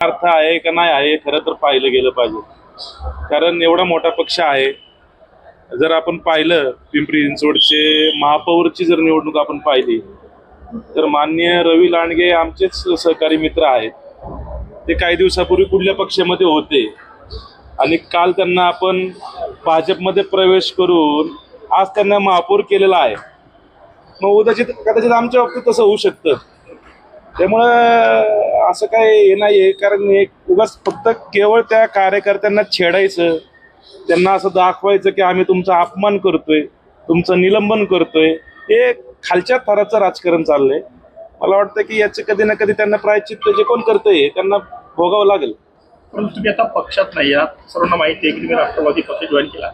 अर्थ आहे का नाही आहे खरं तर पाहिलं गेलं पाहिजे. कारण एवढा मोठा पक्ष आहे. जर आपण पाहिलं पिंपरी चिंचवडचे महापौरची जर निवडणूक आपण पाहिली तर मान्य रवी लांडगे आमचेच सहकारी मित्र आहेत. ते काही दिवसापूर्वी कुठल्या पक्षामध्ये होते? आणि काल त्यांना आपण भाजपमध्ये प्रवेश करून आज त्यांना महापौर केलेला आहे. मग उदाचित कदाचित आमच्या बाबतीत तसं होऊ शकतं. त्यामुळं असं काय हे नाही आहे कारण एक उगाच फक्त केवळ त्या कार्यकर्त्यांना छेडायचं त्यांना असं दाखवायचं की आम्ही तुमचा अपमान करतोय तुमचं निलंबन करतोय हे खालच्या थराचं राजकारण चाललंय. मला वाटतं की याचं कधी ना कधी त्यांना प्रायचित्त जे कोण करतंय त्यांना भोगावं लागेल. परंतु तुम्ही आता पक्षात नाही आहात सर्वांना माहिती आहे की तुम्ही राष्ट्रवादी पक्ष जॉईन केला.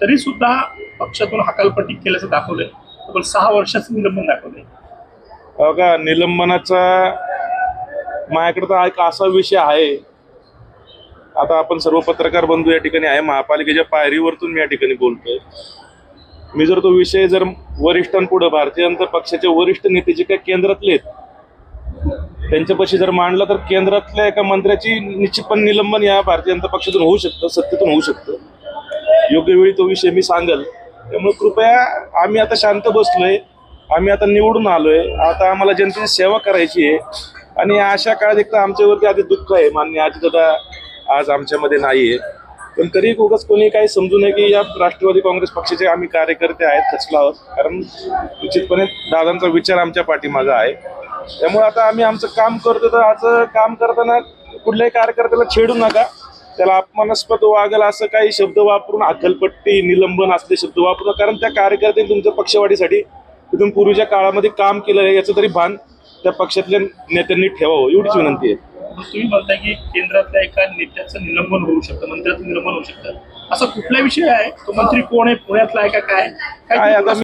तरी सुद्धा पक्षातून हकालपट्टी केल्याचं दाखवलंय. पण सहा वर्षाचं निलंबन दाखवलंय. का निलंबनाचा माझ्याकडे तर एक असा विषय आहे. आता आपण सर्व पत्रकार बंधू या ठिकाणी आहे. महापालिकेच्या पायरीवरतून मी या ठिकाणी बोलतोय. मी जर तो विषय जर वरिष्ठांपुढे भारतीय जनता पक्षाचे वरिष्ठ नेते जे काही केंद्रातले आहेत त्यांच्यापाशी जर मांडला तर केंद्रातल्या एका मंत्र्याची निश्चितपणे निलंबन या भारतीय जनता पक्षातून होऊ शकतं सत्तेतून होऊ शकतं. योग्य वेळी तो विषय मी सांगेल. त्यामुळे कृपया आम्ही आता शांत बसलोय. आम्ही आता निवडून आलोय. आता आम्हाला जनतेची सेवा करायची आहे. आणि अशा काळात एक तर आमच्यावरती आधी दुःख आहे. मान्य आजी दादा आज आमच्यामध्ये नाही आहे पण तरी उगाच कोणी काही समजू नये की या राष्ट्रवादी काँग्रेस पक्षाचे आम्ही कार्यकर्ते आहेत खचलो आहोत. कारण निश्चितपणे दादांचा विचार आमच्या पाठीमागं आहे. त्यामुळे आता आम्ही आमचं काम करतो तर आज काम करताना कुठल्याही कार्यकर्त्याला छेडू नका. त्याला अपमानास्पद वागेल असं काही शब्द वापरून अक्कलपट्टी निलंबन असले शब्द वापरू कारण त्या कार्यकर्त्यांनी तुमच्या पक्षवाढीसाठी तिथून पूर्वीच्या काळामध्ये काम केलं आहे याचं तरी भान त्या पक्षातल्या नेत्यांनी ठेवावं एवढीच विनंती आहे. तुम्ही म्हणताय की केंद्रातल्या एका नेत्याचं निलंबन होऊ शकतं मंत्र्याचं निलंबन होऊ शकतं. असा कुठला विषय आहे? तो मंत्री कोण आहे? पुण्यातला आहे का काय? काय आता